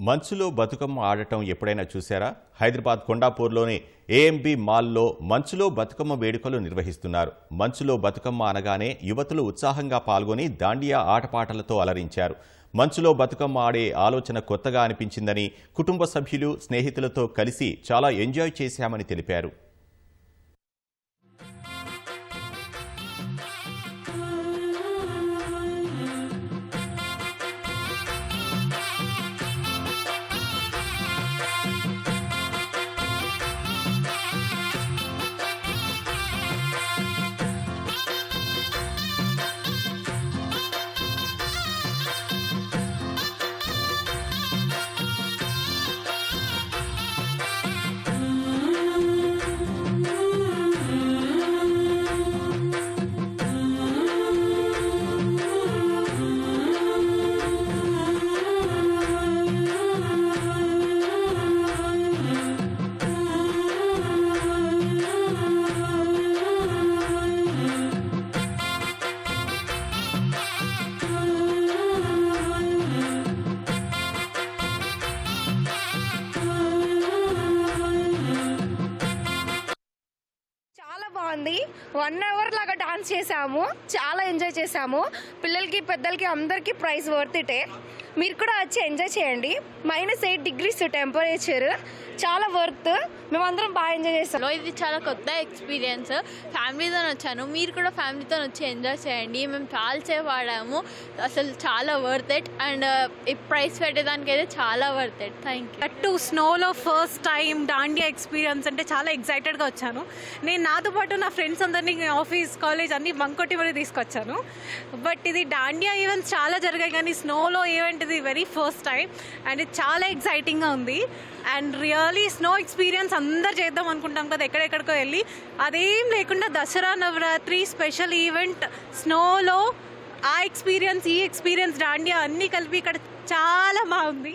మంచులో బతుకమ్మ ఆడటం ఎప్పుడైనా చూశారా? హైదరాబాద్ కొండాపూర్లోని ఏఎంబి మాల్లో మంచులో బతుకమ్మ వేడుకలు నిర్వహిస్తున్నారు. మంచులో బతుకమ్మ అనగానే యువతులు ఉత్సాహంగా పాల్గొని దాండియా ఆటపాటలతో అలరించారు. మంచులో బతుకమ్మ ఆడే ఆలోచన కొత్తగా అనిపించిందని కుటుంబ సభ్యులు స్నేహితులతో కలిసి చాలా ఎంజాయ్ చేశామని తెలిపారు. బాగుంది. వన్ అవర్ లాగా డాన్స్ చేసాము చాలా ఎంజాయ్ చేసాము పిల్లలకి పెద్దలకి అందరికీ ప్రైజ్ వర్త్ ఇటే. మీరు కూడా వచ్చి ఎంజాయ్ చేయండి. మైనస్ ఎయిట్ డిగ్రీస్ టెంపరేచర్ చాలా వర్త్ మేమందరం బాగా ఎంజాయ్ చేస్తాం లో ఇది చాలా కొత్త ఎక్స్పీరియన్స్ ఫ్యామిలీతో వచ్చాను. మీరు కూడా ఫ్యామిలీతో వచ్చి ఎంజాయ్ చేయండి. మేము చాలా సేపు ఆడాము. అసలు చాలా వర్త్ ఇట్ అండ్ ఈ ప్రైస్ పెట్టేదానికి అయితే చాలా worth it thank you to స్నోలో first time Dandiya experience అంటే చాలా ఎక్సైటెడ్గా వచ్చాను. నేను నాతో పాటు నా ఫ్రెండ్స్ అందరినీ ఆఫీస్ కాలేజ్ అన్ని బంకొట్టి మరీ తీసుకొచ్చాను. బట్ ఇది దాండియా ఈవెంట్స్ చాలా జరిగాయి. కానీ స్నోలో ఈవెంట్ ఇది వెరీ ఫస్ట్ టైం అండ్ ఇది చాలా ఎక్సైటింగ్గా ఉంది అండ్ రియలీ స్నో ఎక్స్పీరియన్స్ అందరు చేద్దాం అనుకుంటాం కదా ఎక్కడెక్కడికో వెళ్ళి అదేం లేకుండా దసరా నవరాత్రి స్పెషల్ ఈవెంట్ స్నోలో ఆ ఎక్స్పీరియన్స్ ఈ ఎక్స్పీరియన్స్ దాండియా అన్నీ కలిపి ఇక్కడ చాలా బాగుంది